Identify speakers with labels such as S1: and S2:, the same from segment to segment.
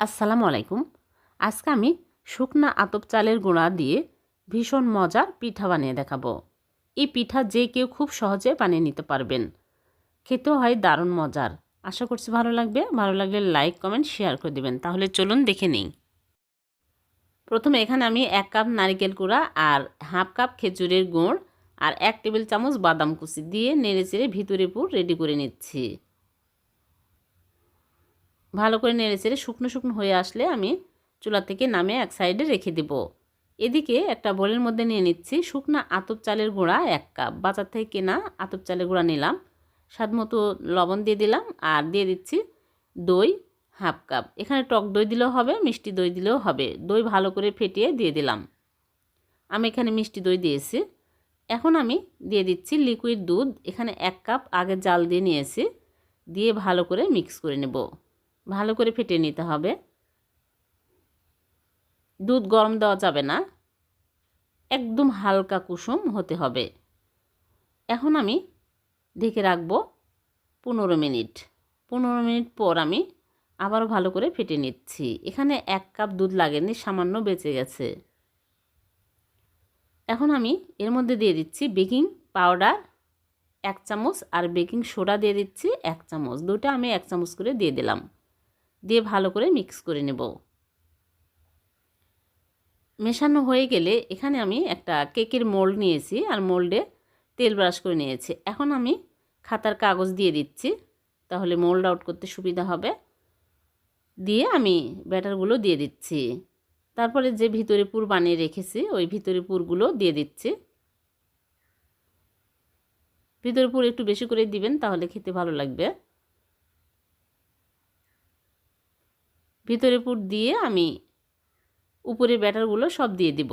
S1: আসসালামু আলাইকুম। আজকে আমি শুকনা আতপ চালের গুঁড়া দিয়ে ভীষণ মজার পিঠা বানিয়ে দেখাবো। এই পিঠা যে কেউ খুব সহজে বানিয়ে নিতে পারবেন। খেতেও হয় দারুণ মজার। আশা করছি ভালো লাগবে। ভালো লাগলে লাইক, কমেন্ট, শেয়ার করে দিবেন। তাহলে চলুন দেখে নিই। প্রথমে এখানে আমি এক কাপ নারিকেল কুড়া আর হাফ কাপ খেজুরের গুড় আর এক টেবিল চামচ বাদাম কুচি দিয়ে নেড়ে চেড়ে ভিতরে পুর রেডি করে নিচ্ছি। ভালো করে নেড়ে চেড়ে শুকনো শুকনো হয়ে আসলে আমি চুলা থেকে নামে এক সাইডে রেখে দেব। এদিকে একটা বোলের মধ্যে নিয়ে নিচ্ছি শুকনা আতপ চালের গুঁড়া এক কাপ। বাজার থেকে কেনা আতপ চালের গুঁড়া নিলাম। স্বাদ মতো লবণ দিয়ে দিলাম আর দিয়ে দিচ্ছি দই হাফ কাপ। এখানে টক দই দিলেও হবে, মিষ্টি দই দিলেও হবে। দই ভালো করে ফেটিয়ে দিয়ে দিলাম। আমি এখানে মিষ্টি দই দিয়েছি। এখন আমি দিয়ে দিচ্ছি লিকুইড দুধ। এখানে এক কাপ আগে জাল দিয়ে নিয়েছি। দিয়ে ভালো করে মিক্স করে নেব। ভালো করে ফেটে নিতে হবে। দুধ গরম দেওয়া যাবে না। একদম হালকা কুসুম হতে হবে। এখন আমি ঢেকে রাখব পনেরো মিনিট। পনেরো মিনিট পর আমি আবারও ভালো করে ফেটে নিচ্ছি। এখানে এক কাপ দুধ লাগেনি, সামান্য বেঁচে গেছে। এখন আমি এর মধ্যে দিয়ে দিচ্ছি বেকিং পাউডার, এক চামচ, আর বেকিং সোডা দিয়ে দিচ্ছি এক চামচ। দুটো আমি এক চামচ করে দিয়ে দিলাম। দিয়ে ভালো করে মিক্স করে নেব। মেশানো হয়ে গেলে এখানে আমি একটা কেকের মোল্ড নিয়েছি আর মোল্ডে তেল ব্রাশ করে নিয়েছি। এখন আমি খাতার কাগজ দিয়ে দিচ্ছি, তাহলে মোল্ড আউট করতে সুবিধা হবে। দিয়ে আমি ব্যাটারগুলো দিয়ে দিচ্ছি। তারপরে যে ভিতরে পুর বানিয়ে রেখেছি, ওই ভিতরে পুরগুলো দিয়ে দিচ্ছি। ভিতরে পুর একটু বেশি করে দিবেন, তাহলে খেতে ভালো লাগবে। ভিতরে পুর দিয়ে আমি উপরে ব্যাটারগুলো সব দিয়ে দিব।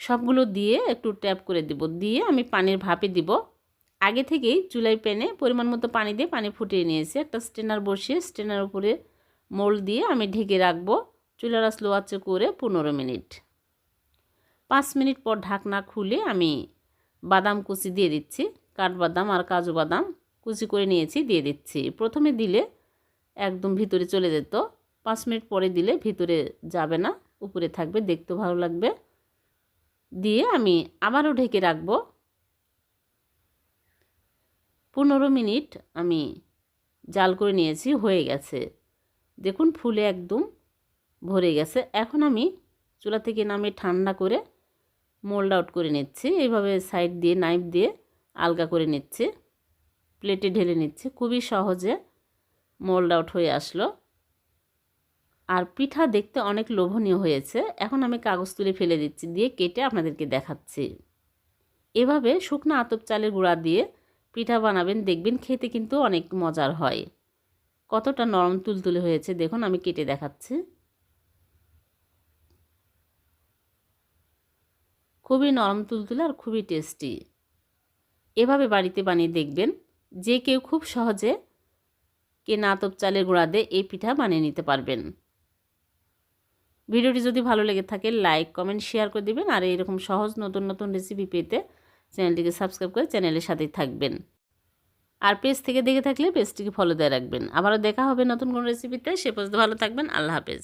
S1: সবগুলো দিয়ে একটু ট্যাপ করে দিব। দিয়ে আমি পানির ভাপে দিব। আগে থেকেই চুলাই প্যানে পরিমাণ মতো পানি দিয়ে পানি ফুটিয়ে নিয়েছি। একটা স্টেনার বসিয়ে স্টেনার উপরে মোল দিয়ে আমি ঢেকে রাখব। চুলার স্লো আছে করে পনেরো মিনিট। পাঁচ মিনিট পর ঢাকনা খুলে আমি বাদাম কুচি দিয়ে দিচ্ছি। কাঠবাদাম আর কাজু বাদাম কুচি করে নিয়েছি, দিয়ে দিচ্ছি। প্রথমে দিলে একদম ভিতরে চলে যেত, পাঁচ মিনিট পরে দিলে ভিতরে যাবে না, উপরে থাকবে দেখতে ভালো লাগবে। দিয়ে আমি আবারও ঢেকে রাখব। পনেরো মিনিট আমি জাল করে নিয়েছি, হয়ে গেছে। দেখুন ফুলে একদম ভরে গেছে। এখন আমি চুলা থেকে নামে ঠান্ডা করে মোল্ড আউট করে নিচ্ছি। এইভাবে সাইড দিয়ে, নাইফ দিয়ে আলগা করে নিচ্ছি। প্লেটে ঢেলে নিচ্ছি। খুবই সহজে মোল্ড আউট হয়ে আসলো। আর পিঠা দেখতে অনেক লোভনীয় হয়েছে। এখন আমি কাগজ তুলে ফেলে দিচ্ছি, দিয়ে কেটে আপনাদেরকে দেখাচ্ছি। এভাবে শুকনো আতপ চালের গুঁড়া দিয়ে পিঠা বানাবেন, দেখবেন খেতে কিন্তু অনেক মজার হয়। কতটা নরম তুলতুলে হয়েছে, দেখুন, আমি কেটে দেখাচ্ছি। খুবই নরম তুলতুলে আর খুবই টেস্টি। এভাবে বাড়িতে বানিয়ে দেখবেন। যে কেউ খুব সহজে কেনা আতপ চালের গুঁড়া দিয়ে এই পিঠা বানিয়ে নিতে পারবেন। ভিডিওটি যদি ভালো লেগে থাকে, লাইক, কমেন্ট, শেয়ার করে দিবেন আর এইরকম সহজ নতুন নতুন রেসিপি পেতে চ্যানেলটিকে সাবস্ক্রাইব করে চ্যানেলের সাথেই থাকবেন। আর পেজ থেকে দেখে থাকলে পেজটিকে ফলো দিয়ে রাখবেন। আবারও দেখা হবে নতুন কোনো রেসিপিতে সে পর্যন্ত ভালো থাকবেন। আল্লাহ হাফেজ।